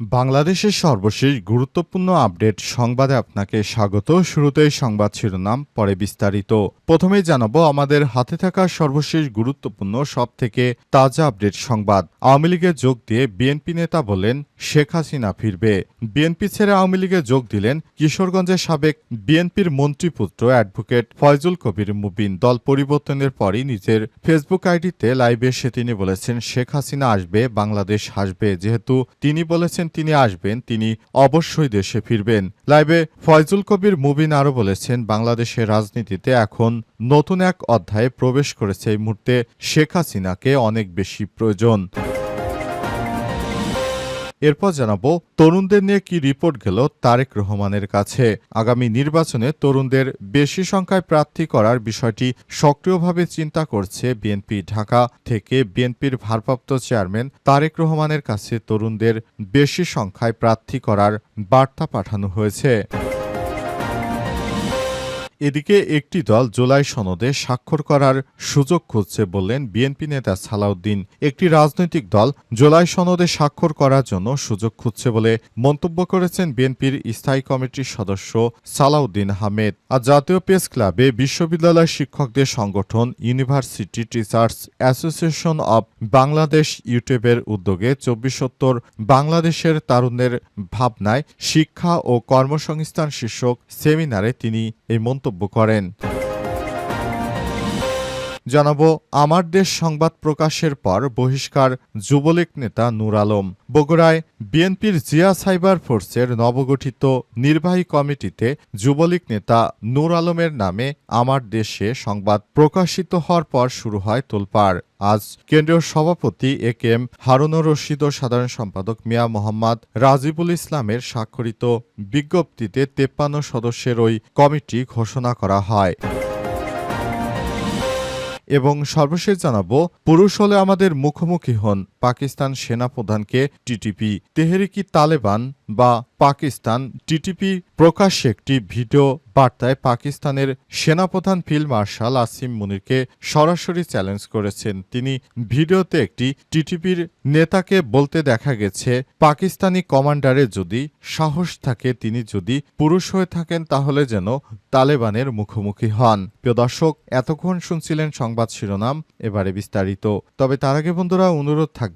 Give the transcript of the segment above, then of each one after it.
বাংলাদেশের সর্বশেষ গুরুত্বপূর্ণ আপডেট সংবাদে আপনাকে স্বাগত। শুরুতেই সংবাদ শিরোনাম, পরে বিস্তারিত। প্রথমেই জানাব আমাদের হাতে থাকা সর্বশেষ গুরুত্বপূর্ণ সব থেকে তাজা আপডেট সংবাদ। আওয়ামী লীগে যোগ দিয়ে বিএনপি নেতা বলেন শেখ হাসিনা ফিরবে। বিএনপি ছেড়ে আওয়ামী লীগে যোগ দিলেন কিশোরগঞ্জের সাবেক বিএনপির মন্ত্রীপুত্র অ্যাডভোকেট ফয়জুল কবির মুবিন। দল পরিবর্তনের পরই নিজের ফেসবুক আইডিতে লাইভে এসে তিনি বলেছেন, শেখ হাসিনা আসবে, বাংলাদেশ হাসবে। যেহেতু তিনি বলেছেন তিনি আসবেন, তিনি অবশ্যই দেশে ফিরবেন। লাইভে ফয়জুল কবির মুবিন আরও বলেছেন, বাংলাদেশের রাজনীতিতে এখন নতুন এক অধ্যায়ে প্রবেশ করেছে এই মুহূর্তে শেখ হাসিনাকে অনেক বেশি প্রয়োজন। এরপর জানাব, তরুণদের নিয়ে কি রিপোর্ট গেল তারেক রহমানের কাছে? আগামী নির্বাচনে তরুণদের বেশি সংখ্যায় প্রার্থী করার বিষয়টি সক্রিয়ভাবে চিন্তা করছে বিএনপি ঢাকা থেকে বিএনপির ভারপ্রাপ্ত চেয়ারম্যান তারেক রহমানের কাছে তরুণদের বেশি সংখ্যায় প্রার্থী করার বার্তা পাঠানো হয়েছে। এদিকে একটি দল জুলাই সনদে স্বাক্ষর করার সুযোগ খুঁজছে বললেন বিএনপি নেতা সালাউদ্দিন। একটি রাজনৈতিক দল জুলাই সনদে স্বাক্ষর করার জন্য সুযোগ খুঁজছে বলে মন্তব্য করেছেন বিএনপির স্থায়ী কমিটির সদস্য সালাউদ্দিন আহমেদ। আর জাতীয় প্রেস ক্লাবে বিশ্ববিদ্যালয় শিক্ষকদের সংগঠন University Teachers Association of Bangladesh ইউটিউবের উদ্যোগে চব্বিশোত্তর বাংলাদেশের তারুণ্যের ভাবনায় শিক্ষা ও কর্মসংস্থান শীর্ষক সেমিনারে তিনি এই মন্তব্য করেন। জানাব, আমার দেশ সংবাদ প্রকাশের পর বহিষ্কার যুবলীগ নেতা নূর আলম। বগুড়ায় বিএনপির জিয়া সাইবার ফোর্সের নবগঠিত নির্বাহী কমিটিতে যুবলীগ নেতা নূর আলমের নামে আমার দেশে সংবাদ প্রকাশিত হওয়ার পর শুরু হয় তোলপাড়। আজ কেন্দ্রীয় সভাপতি A K M Harunur Rashid ও সাধারণ সম্পাদক মিয়া মোহাম্মদ রাজিবুল ইসলামের স্বাক্ষরিত বিজ্ঞপ্তিতে তেপ্পান্ন সদস্যের ওই কমিটি ঘোষণা করা হয়। এবং সর্বশেষ জানাব পুরুষ হলে আমাদের মুখোমুখি হন। পাকিস্তান সেনাপ্রধানকে টিটিপি। তেহরিকি তালেবান বা পাকিস্তান টিটিপি প্রকাশ্যে একটি ভিডিও বার্তায় পাকিস্তানের সেনাপ্রধান ফিল্ড মার্শাল আসিম মুনিরকে সরাসরি চ্যালেঞ্জ করেছেন। তিনি ভিডিওতে একটি টিটিপির নেতাকে বলতে দেখা গেছে, পাকিস্তানি কমান্ডারের যদি সাহস থাকে, তিনি যদি পুরুষ হয়ে থাকেন, তাহলে যেন তালেবানের মুখোমুখি হন। প্রিয় দর্শক, এতক্ষণ শুনছিলেন সংবাদ শিরোনাম, এবারে বিস্তারিত। তবে তার আগে বন্ধুরা, অনুরোধ থাকবে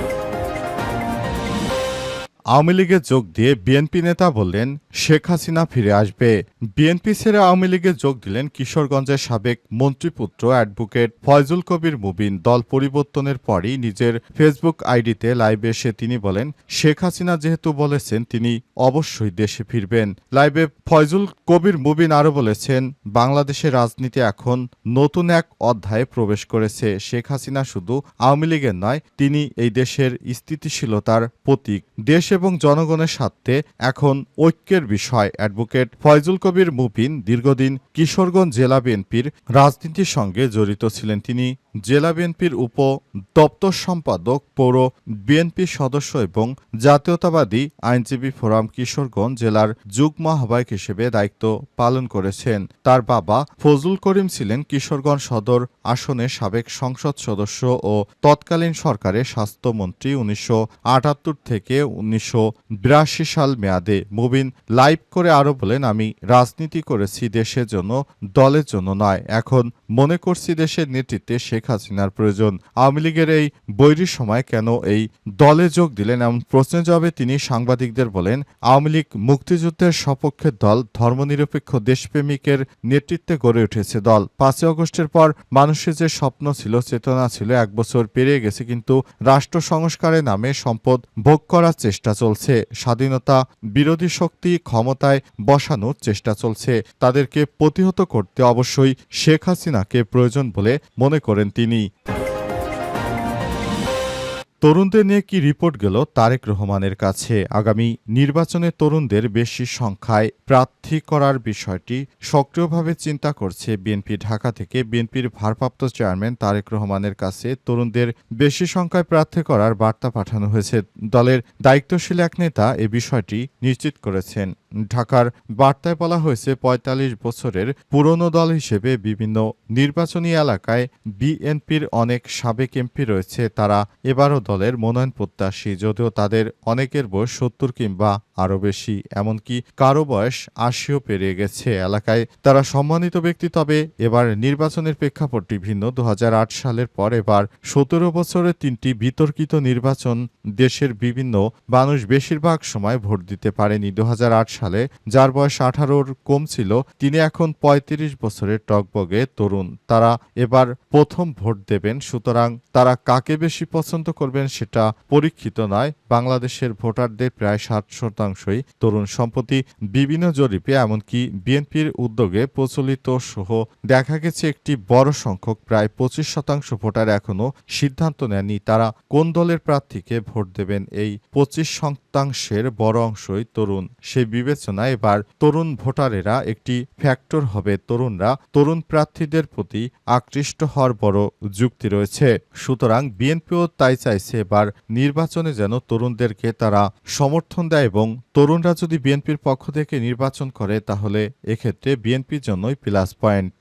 আওয়ামী লীগে যোগ দিয়ে বিএনপি নেতা বললেন, শেখ হাসিনা ফিরে আসবে। বিএনপি ছেড়ে আওয়ামী লীগে যোগ দিলেন কিশোরগঞ্জের সাবেক মন্ত্রীপুত্র অ্যাডভোকেট ফয়জুল কবির মুবিন। দল পরিবর্তনের পরই নিজের ফেসবুক আইডিতে লাইভে এসে তিনি বলেন, শেখ হাসিনা যেহেতু বলেছেন, তিনি অবশ্যই দেশে ফিরবেন। লাইভে ফয়জুল কবির মুবিন আরও বলেছেন বাংলাদেশের রাজনীতি এখন নতুন এক অধ্যায়ে প্রবেশ করেছে। শেখ হাসিনা শুধু আওয়ামী লীগের নয়, তিনি এই দেশের স্থিতিশীলতার প্রতীক। দেশ এবং জনগণের স্বার্থে এখন ঐক্যের বিষয়। অ্যাডভোকেট ফয়জুল কবির মুফিন দীর্ঘদিন কিশোরগঞ্জ জেলা বিএনপির রাজনীতির সঙ্গে জড়িত ছিলেন তিনি। জেলা বিএনপির উপ দপ্তর সম্পাদক, পৌর বিএনপির সদস্য এবং জাতীয়তাবাদী আইনজীবী ফোরাম কিশোরগঞ্জ জেলার যুগ্ম আহ্বায়ক হিসেবে দায়িত্ব পালন করেছেন। তার বাবা ফজলুল করিম ছিলেন কিশোরগঞ্জ সদর আসনের সাবেক সংসদ সদস্য ও তৎকালীন সরকারের স্বাস্থ্যমন্ত্রী উনিশশো আটাত্তর থেকে উনিশশো বিরাশি সাল মেয়াদে। মুবিন, লাইভ করে আরও বলেন, আমি রাজনীতি করেছি দেশের জন্য, দলের জন্য নয়। এখন মনে করছি দেশের নেতৃত্বে শেখ হাসিনার প্রয়োজন। আওয়ামী লীগের এই বৈরীর সময় কেন এই দলে যোগ দিলেন এমন প্রশ্নের জবাবে তিনি সাংবাদিকদের বলেন, আওয়ামী লীগ মুক্তিযুদ্ধের সপক্ষের দল ধর্মনিরপেক্ষ দেশপ্রেমিকের নেতৃত্বে গড়ে উঠেছে দল। পাঁচই অগস্টের পর মানুষের যে স্বপ্ন ছিল, চেতনা ছিল, এক বছর পেরিয়ে গেছে, কিন্তু রাষ্ট্র সংস্কারের নামে সম্পদ ভোগ করার চেষ্টা চলছে। স্বাধীনতা বিরোধী শক্তি ক্ষমতায় বসানোর চেষ্টা চলছে। তাদেরকে প্রতিহত করতে অবশ্যই শেখ হাসিনাকে প্রয়োজন বলে মনে করেন তিনি। তরুণদের নিয়ে কি রিপোর্ট গেল তারেক রহমানের কাছে? আগামী নির্বাচনে তরুণদের বেশি সংখ্যায় প্রার্থী করার বিষয়টি সক্রিয়ভাবে চিন্তা করছে বিএনপি ঢাকা থেকে। বিএনপির ভারপ্রাপ্ত চেয়ারম্যান তারেক রহমানের কাছে তরুণদের বেশি সংখ্যায় প্রার্থী করার বার্তা পাঠানো হয়েছে। দলের দায়িত্বশীল এক নেতা এ বিষয়টি নিশ্চিত করেছেন। ঢাকার বার্তায় বলা হয়েছে, পঁয়তাল্লিশ বছরের পুরনো দল হিসেবে বিভিন্ন নির্বাচনী এলাকায় বিএনপির অনেক সাবেক এমপি রয়েছে। তারা এবারও দলের মনোনয়ন প্রত্যাশী, যদিও তাদের অনেকের বয়স সত্তর কিংবা আরও বেশি, এমনকি কারও বয়স আশিও পেরিয়ে গেছে এলাকায়। তারা সম্মানিত ব্যক্তি, তবে এবার নির্বাচনের প্রেক্ষাপটটি ভিন্ন। দু হাজার আট সালের পর এবার সতেরো বছরের তিনটি বিতর্কিত নির্বাচন দেশের বিভিন্ন মানুষ বেশিরভাগ সময় ভোট দিতে পারেনি। দু হাজার আট সালে, যার বয়স আঠারোর কম ছিল, তিনি এখন ৩৫ বছরের টকবগে তরুণ। তারা এবার প্রথম ভোট দেবেন, সুতরাং তারা কাকে বেশি পছন্দ করবেন সেটা পরীক্ষিত নয়। বাংলাদেশের ভোটারদের প্রায় ষাট শতাংশই তরুণ সম্প্রতি বিভিন্ন জরিপে, এমনকি বিএনপির উদ্যোগে প্রচলিত সহ দেখা গেছে একটি বড় সংখ্যক, প্রায় পঁচিশ শতাংশ ভোটার এখনও সিদ্ধান্ত নেননি তারা কোন দলের প্রার্থীকে ভোট দেবেন। এই পঁচিশ শতাংশের বড় অংশই তরুণ। সে সেই বিবেচনায় এবার তরুণ ভোটারেরা একটি ফ্যাক্টর হবে। তরুণরা তরুণ প্রার্থীদের প্রতি আকৃষ্ট হওয়ার বড় যুক্তি রয়েছে। সুতরাং বিএনপিও তাই চাইছে এবার নির্বাচনে যেন তরুণদেরকে তারা সমর্থন দেয় এবং তরুণরা যদি বিএনপির পক্ষ থেকে নির্বাচন করে তাহলে এক্ষেত্রে বিএনপির জন্যই প্লাস পয়েন্ট।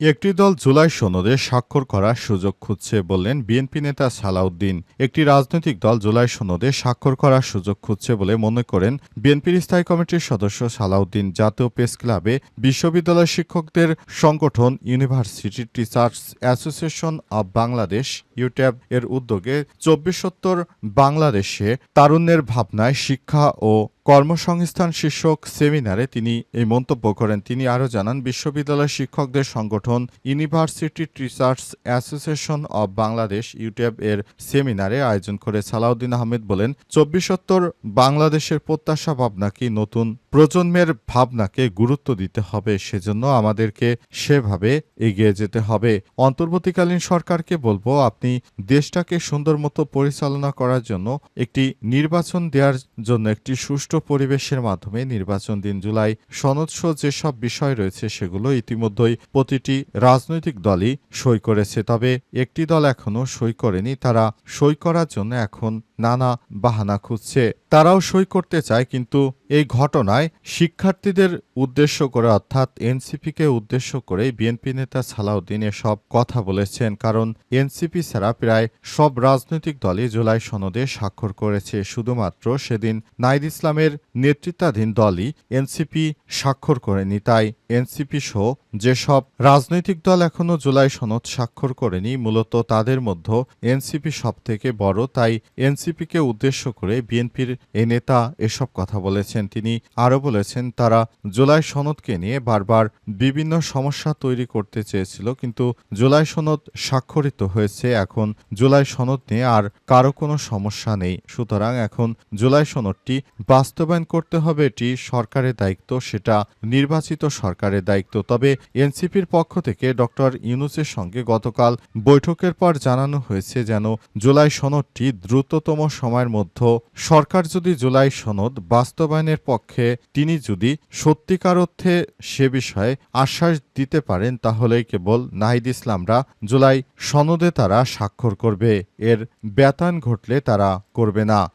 একটি দল জুলাই সনদে স্বাক্ষর করার সুযোগ খুঁজছে বললেন বিএনপি নেতা সালাউদ্দিন। একটি রাজনৈতিক দল জুলাই সনদে স্বাক্ষর করার সুযোগ খুঁজছে বলে মনে করেন বিএনপির স্থায়ী কমিটির সদস্য সালাউদ্দিন। জাতীয় প্রেস ক্লাবে বিশ্ববিদ্যালয় শিক্ষকদের সংগঠন University Teachers Association of Bangladesh, UTAB, এর উদ্যোগে চব্বিশোত্তর বাংলাদেশে তারুণ্যের ভাবনায় শিক্ষা ও কর্মসংস্থান শীর্ষক সেমিনারে তিনি এই মন্তব্য করেন। তিনি আরও জানান বিশ্ববিদ্যালয় শিক্ষকদের সংগঠন University Research Association of Bangladesh, UTAB এর সেমিনারে আয়োজন করে সালাউদ্দিন আহমেদ বলেন চব্বিশোত্তর বাংলাদেশের প্রত্যাশা ভাবনা কি নতুন? প্রজন্মের ভাবনাকে গুরুত্ব দিতে হবে, সেজন্য আমাদেরকে সেভাবে এগিয়ে যেতে হবে। অন্তর্বর্তীকালীন সরকারকে বলব, আপনি দেশটাকে সুন্দর মতো পরিচালনা করার জন্য একটি নির্বাচন দেওয়ার জন্য একটি সুষ্ঠু পরিবেশের মাধ্যমে নির্বাচন দিন জুলাই সনৎস যেসব বিষয় রয়েছে, সেগুলো ইতিমধ্যেই প্রতিটি রাজনৈতিক দলই সই করেছে। তবে একটি দল এখনও সই করেনি, তারা সই করার জন্য এখন নানা বাহানা খুঁজছে। তারাও সই করতে চায়, কিন্তু এই ঘটনায় শিক্ষার্থীদের উদ্দেশ্য করে, অর্থাৎ এনসিপিকে উদ্দেশ্য করে বিএনপি নেতা সালাউদ্দিন সব কথা বলেছেন। কারণ এনসিপি ছাড়া প্রায় সব রাজনৈতিক দলই জুলাই সনদে স্বাক্ষর করেছে। শুধুমাত্র সেদিন নাইদ ইসলামের নেতৃত্বাধীন দলই এনসিপি স্বাক্ষর করেনি। তাই এনসিপি সহ যেসব রাজনৈতিক দল এখনও জুলাই সনদ স্বাক্ষর করেনি, মূলত তাদের মধ্যে এনসিপি সব থেকে বড়। তাই এনসিপিকে উদ্দেশ্য করে বিএনপির এই নেতা এসব কথা বলেছেন। তিনি আরও বলেছেন, তারা জুলাই সনদকে নিয়ে বারবার বিভিন্ন সমস্যা তৈরি করতে চেয়েছিল, কিন্তু জুলাই সনদ স্বাক্ষরিত হয়েছে। এখন জুলাই সনদ নিয়ে আর কারও কোনো সমস্যা নেই। সুতরাং এখন জুলাই সনদটি বাস্তবায়ন করতে হবে, এটি সরকারের দায়িত্ব, সেটা নির্বাচিত সরকারের দায়িত্ব। তবে এনসিপির পক্ষ থেকে ডক্টর ইউনুসের সঙ্গে গতকাল বৈঠকের পর জানানো হয়েছে যেন জুলাই সনদটি দ্রুততম সময়ের মধ্যে সরকার যদি জুলাই সনদ বাস্তবায়নের পক্ষে তিনি যদি সত্যিকার অর্থে সে বিষয়ে আশ্বাস দিতে পারেন, তাহলেই কেবল নাহিদ ইসলামরা জুলাই সনদে তারা স্বাক্ষর করবে। এর ব্যতান ঘটলে তারা করবে না।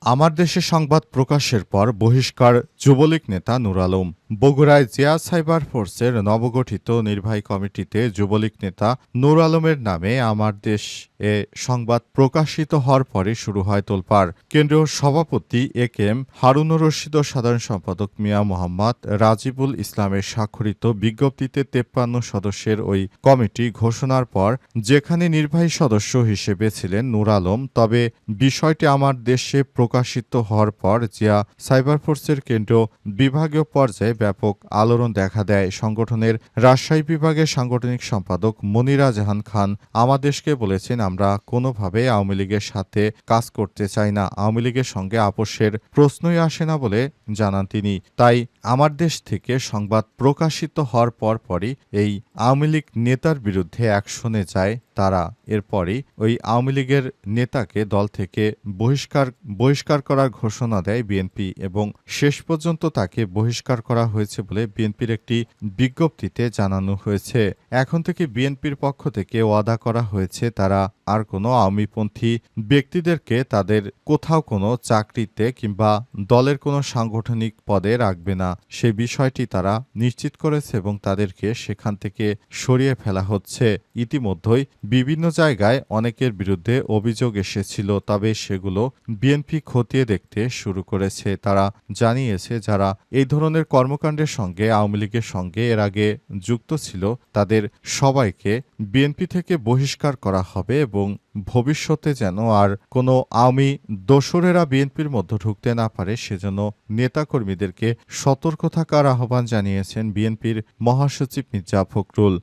আমার দেশে সংবাদ প্রকাশের পর বহিষ্কার যুবলীগ নেতা নুর আলম। বগুড়ায় জিয়া সাইবার ফোর্সের নবগঠিত নির্বাহী কমিটিতে যুবলীগ নেতা নূর আলমের নামে আমার দেশ এ সংবাদ প্রকাশিত হওয়ার পরে শুরু হয় তোলপাড়। কেন্দ্রীয় সভাপতি এ এম হারুনুর রশিদ ও সাধারণ সম্পাদক মিয়া মোহাম্মদ রাজিবুল ইসলামের স্বাক্ষরিত বিজ্ঞপ্তিতে তেপ্পান্ন সদস্যের ওই কমিটি ঘোষণার পর যেখানে নির্বাহী সদস্য হিসেবে ছিলেন নূর আলম, তবে বিষয়টি আমার দেশে প্রকাশিত হওয়ার পর জিয়া সাইবার ফোর্সের কেন্দ্রীয় বিভাগীয় পর্যায়ে ব্যাপক আলোড়ন দেখা দেয় সংগঠনের রাজশাহী বিভাগের সাংগঠনিক সম্পাদক মনিরা জাহান খান আমাদেশকে বলেছেন আমরা কোনোভাবে আওয়ামী লীগের সাথে কাজ করতে চাই না। আওয়ামী লীগের সঙ্গে আপোষের প্রশ্নই আসে না বলে জানান তিনি। তাই আমার দেশ থেকে সংবাদ প্রকাশিত হওয়ার পরপরই এই আওয়ামী লীগ নেতার বিরুদ্ধে অ্যাকশনে যায় তারা। এরপরই ওই আওয়ামী লীগের নেতাকে দল থেকে বহিষ্কার বহিষ্কার করার ঘোষণা দেয় বিএনপি এবং শেষ পর্যন্ত তাকে বহিষ্কার করা হয়েছে বলে বিএনপির একটি বিজ্ঞপ্তিতে জানানো হয়েছে। এখন থেকে বিএনপির পক্ষ থেকে ওয়াদা করা হয়েছে, তারা আর কোনো আওয়ামীপন্থী ব্যক্তিদেরকে তাদের কোথাও কোনো চাকরিতে কিংবা দলের কোনো সাংগঠনিক পদে রাখবে না। সে বিষয়টি তারা নিশ্চিত করেছে এবং তাদেরকে সেখান থেকে সরিয়ে ফেলা হচ্ছে। ইতিমধ্যেই বিভিন্ন জায়গায় অনেকের বিরুদ্ধে অভিযোগ এসেছিল, তবে সেগুলো বিএনপি খতিয়ে দেখতে শুরু করেছে। তারা জানিয়েছে, যারা এই ধরনের কর্মকাণ্ডের সঙ্গে, আওয়ামী লীগের সঙ্গে এর আগে যুক্ত ছিল, তাদের সবাইকে বিএনপি থেকে বহিষ্কার করা হবে এবং ভবিষ্যতে যেন আর কোনো আওয়ামী দোসরেরা বিএনপির মধ্যে ঢুকতে না পারে, সেজন্য নেতাকর্মীদেরকে সতর্ক থাকার আহ্বান জানিয়েছেন বিএনপির মহাসচিব মির্জা ফখরুল।